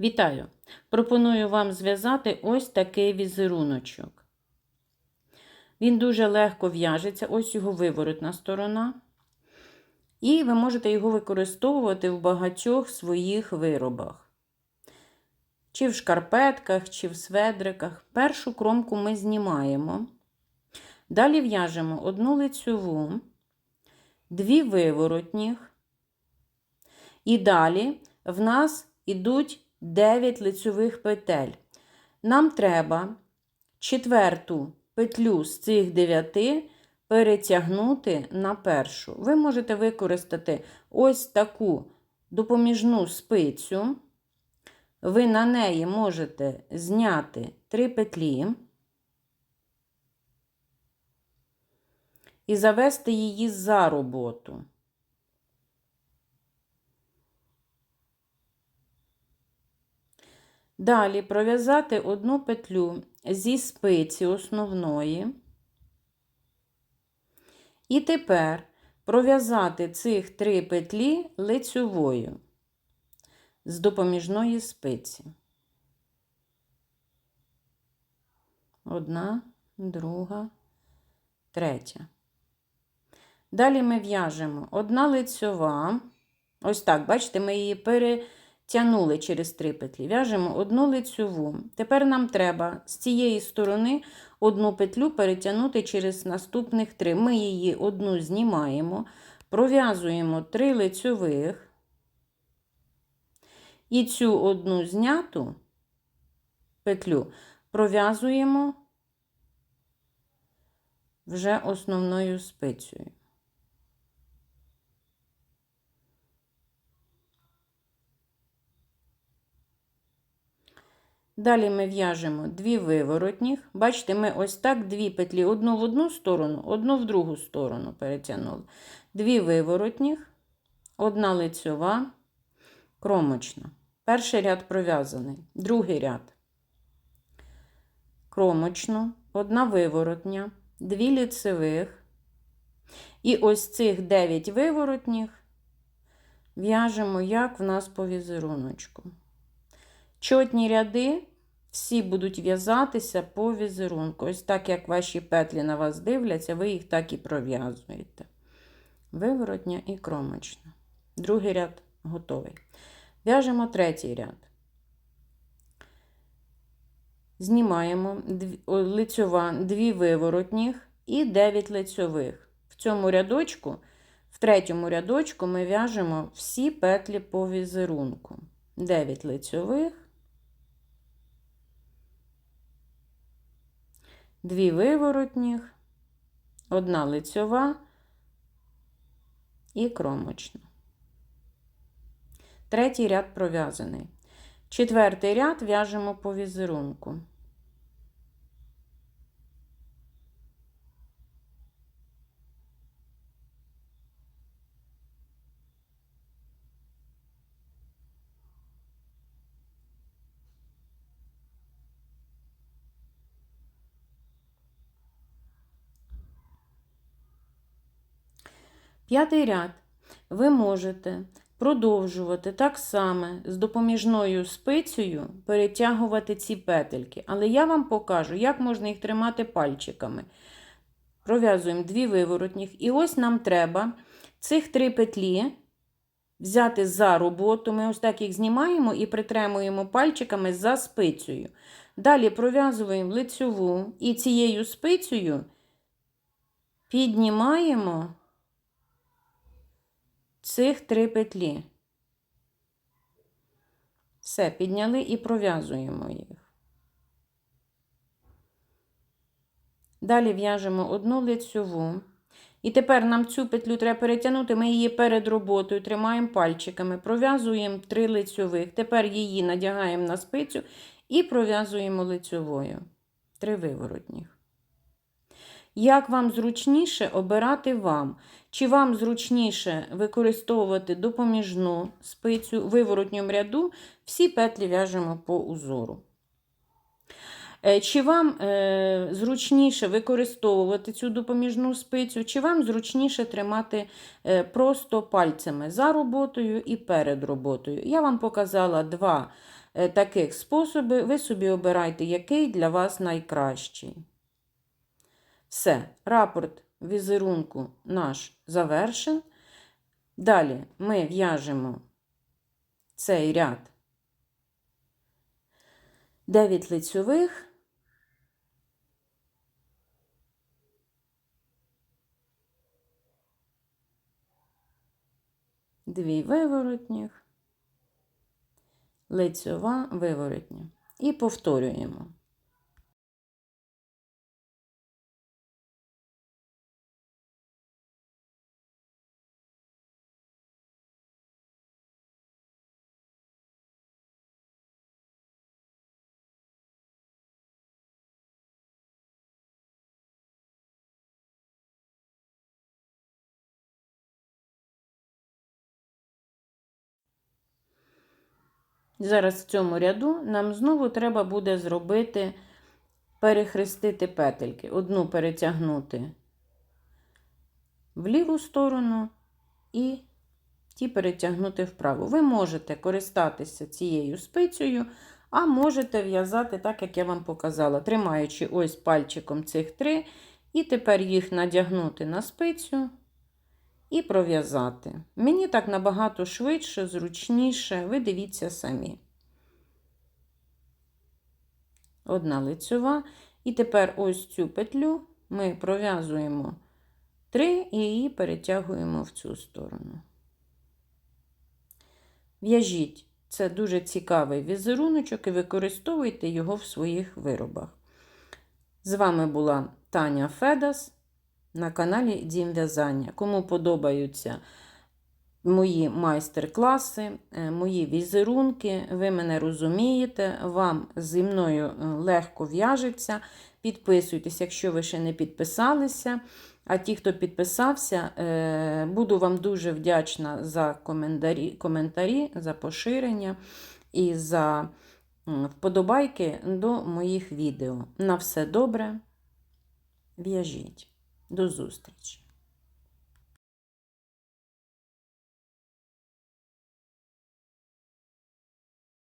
Вітаю! Пропоную вам зв'язати ось такий візеруночок. Він дуже легко в'яжеться, ось його виворотна сторона. І ви можете його використовувати в багатьох своїх виробах. Чи в шкарпетках, чи в сведриках. Першу кромку ми знімаємо. Далі в'яжемо одну лицьову, дві виворотніх. І далі в нас ідуть 9 лицьових петель. Нам треба четверту петлю з цих 9 перетягнути на першу. Ви можете використати ось таку допоміжну спицю. Ви на неї можете зняти 3 петлі і завести її за роботу. Далі пров'язати одну петлю зі спиці основної. І тепер пров'язати цих три петлі лицьовою з допоміжної спиці. Одна, друга, третя. Далі ми в'яжемо одна лицьова. Ось так, бачите, ми її перетягнули через три петлі. В'яжемо одну лицьову. Тепер нам треба з цієї сторони одну петлю перетягнути через наступних три. Ми її одну знімаємо, пров'язуємо три лицьових. І цю одну зняту петлю пров'язуємо вже основною спицею. Далі ми в'яжемо дві виворотніх. Бачите, ми ось так дві петлі одну в одну сторону, одну в другу сторону перетягнули. Дві виворотніх, одна лицьова, кромочна. Перший ряд пров'язаний, другий ряд. Кромочну, одна виворотня, дві лицевих. І ось цих 9 виворотніх в'яжемо, як в нас по візеруночку. Чотні ряди всі будуть в'язатися по візерунку. Ось так, як ваші петлі на вас дивляться, ви їх так і пров'язуєте. Виворотня і кромочна. Другий ряд готовий. В'яжемо третій ряд. Знімаємо лицьова, дві виворотніх і 9 лицьових. В цьому рядочку, в третьому рядочку ми в'яжемо всі петлі по візерунку. 9 лицьових, дві виворотніх, одна лицьова і кромочна. Третій ряд пров'язаний. Четвертий ряд в'яжемо по візерунку. П'ятий ряд ви можете продовжувати так само з допоміжною спицею перетягувати ці петельки. Але я вам покажу, як можна їх тримати пальчиками. Пров'язуємо дві виворотніх. І ось нам треба цих три петлі взяти за роботу. Ми ось так їх знімаємо і притримуємо пальчиками за спицею. Далі пров'язуємо лицьову і цією спицею піднімаємо цих три петлі. Все, підняли і пров'язуємо їх. Далі в'яжемо одну лицьову. І тепер нам цю петлю треба перетягнути, ми її перед роботою тримаємо пальчиками, пров'язуємо три лицьових. Тепер її надягаємо на спицю і пров'язуємо лицьовою. Три виворотніх. Як вам зручніше обирати вам. Чи вам зручніше використовувати допоміжну спицю виворотньому ряду, всі петлі в'яжемо по узору. Е, Чи вам е, зручніше використовувати цю допоміжну спицю, чи вам зручніше тримати е, просто пальцями за роботою і перед роботою. Я вам показала два таких способи. Ви собі обирайте, який для вас найкращий. Все, рапорт візерунку наш завершен. Далі ми в'яжемо цей ряд 9 лицьових. Дві виворотніх, лицьова виворотня. І повторюємо. Зараз в цьому ряду нам знову треба буде зробити, перехрестити петельки. Одну перетягнути в ліву сторону і ті перетягнути вправо. Ви можете користатися цією спицею, а можете в'язати так, як я вам показала, тримаючи ось пальчиком цих три, і тепер їх надягнути на спицю і пров'язати. Мені так набагато швидше, зручніше, ви дивіться самі. Одна лицьова. І тепер ось цю петлю ми пров'язуємо три і її перетягуємо в цю сторону. В'яжіть. Це дуже цікавий візеруночок і використовуйте його в своїх виробах. З вами була Таня Федас на каналі Дім В'язання. Кому подобаються мої майстер-класи, е, мої візерунки, ви мене розумієте, вам зі мною е, легко в'яжеться. Підписуйтесь, якщо ви ще не підписалися. А ті, хто підписався, е, буду вам дуже вдячна за коментарі, коментарі за поширення і за вподобайки до моїх відео. На все добре. В'яжіть. До зустрічі!